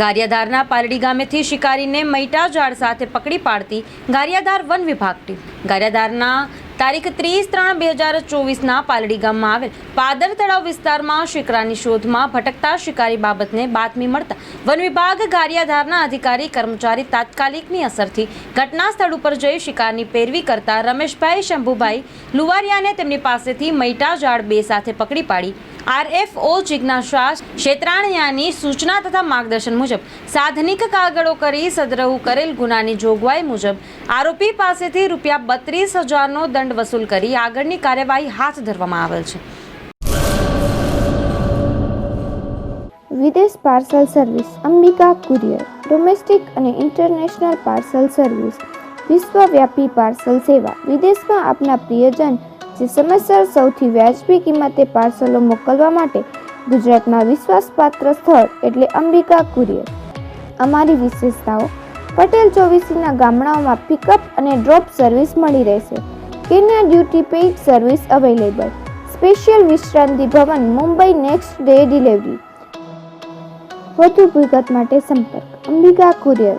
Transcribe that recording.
ગારિયાધારના પાલડી ગામેથી શિકારીને મૈટા ઝાડ સાથે પકડી પાડતી ગારિયાધાર વન વિભાગ ટીમ. ગારિયાધારના તારીખ ત્રીસ ત્રણ બે હજાર ચોવીસના પાલડી ગામમાં આવેલ પાદર તળાવ વિસ્તારમાં શિકારની શોધમાં ભટકતા શિકારી બાબતને બાતમી મળતા વન વિભાગ ગારિયાધારના અધિકારી, કર્મચારી તાત્કાલિકની અસરથી ઘટના સ્થળ ઉપર જઈ શિકારની પેરવી કરતા રમેશભાઈ શંભુભાઈ લુવારિયાને તેમની પાસેથી મૈટા ઝાડ બે સાથે પકડી પાડી. આરએફઓ જિજ્ઞાસા ક્ષેત્રાણ્યાની સૂચના તથા માર્ગદર્શન મુજબ સાધનિક કાગળો કરી સદરહુ કરેલ ગુનાની જોગવાઈ મુજબ આરોપી પાસેથી રૂપિયા બત્રીસ હજારનો દંડ વસૂલ કરી આગળની કાર્યવાહી હાથ ધરવામાં આવેલ છે. વિદેશ parcel service, Ambika courier, domestic અને ઇન્ટરનેશનલ પાર્સલ સર્વિસ, વિશ્વવ્યાપી પાર્સલ સેવા, વિદેશમાં આપના પ્રિયજન જે સમયસર સૌથી વ્યાજબી કિંમતે પાર્સલો મોકલવા માટે ગુજરાતમાં વિશ્વાસપાત્ર સ્થળ એટલે અંબિકા કુરિયર. અમારી વિશેષતાઓ, પટેલ ચોવીસીના ગામડાઓમાં પિકઅપ અને ડ્રોપ સર્વિસ મળી રહેશે. Kenya duty paid service available special Vishranti Bhavan, Mumbai next day delivery વધુ વિગત માટે સંપર્ક. અંબિકા કુરિયર.